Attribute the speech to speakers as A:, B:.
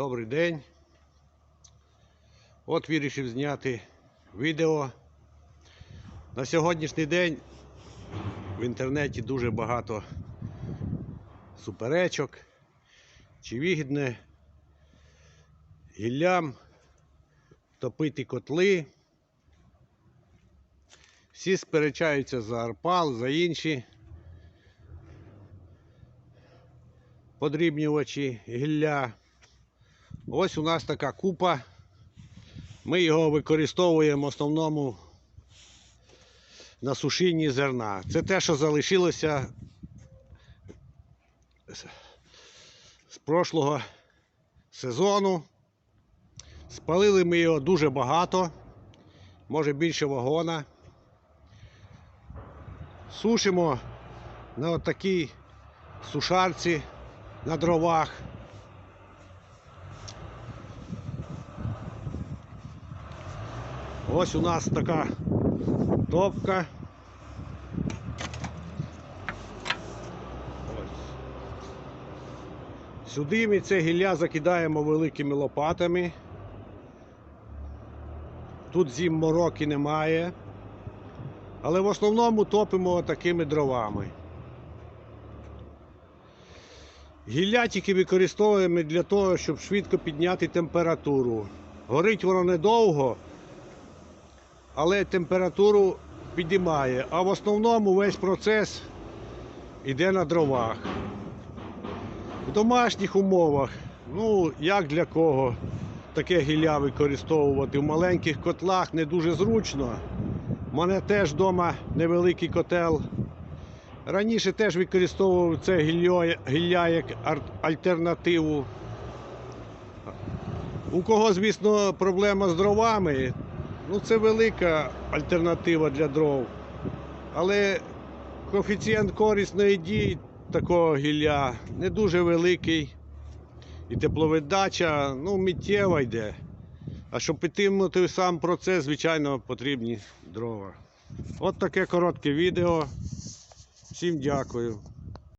A: Добрий день. От вирішив зняти відео. На сьогоднішній день в інтернеті дуже багато суперечок, чи вигідне гіллям топити котли. Всі сперечаються за арпал, за інші подрібнювачі гілля. Ось у нас така купа. Ми його використовуємо в основному на сушінні зерна. Це те, що залишилося з- прошлого сезону. Спалили ми його дуже багато, може більше вагона. Сушимо на отакій сушарці на дровах. Ось у нас така топка. Сюди ми це гілля закидаємо великими лопатами. Тут зім мороки немає. Але в основному топимо такими дровами. Гілля тільки використовуємо для того, щоб швидко підняти температуру. Горить воно недовго, але температуру підіймає. А в основному весь процес йде на дровах. В домашніх умовах, ну як для кого таке гілля використовувати в маленьких котлах не дуже зручно. У мене теж вдома невеликий котел. Раніше теж використовував це гілля, гілля як альтернативу. У кого, звісно, проблема з дровами, ну це велика альтернатива для дров. Але коефіцієнт корисної дії такого гілля не дуже великий. І тепловидача ну, миттєва йде. А щоб підтримати сам процес, звичайно, потрібні дрова. От таке коротке відео. Всім дякую.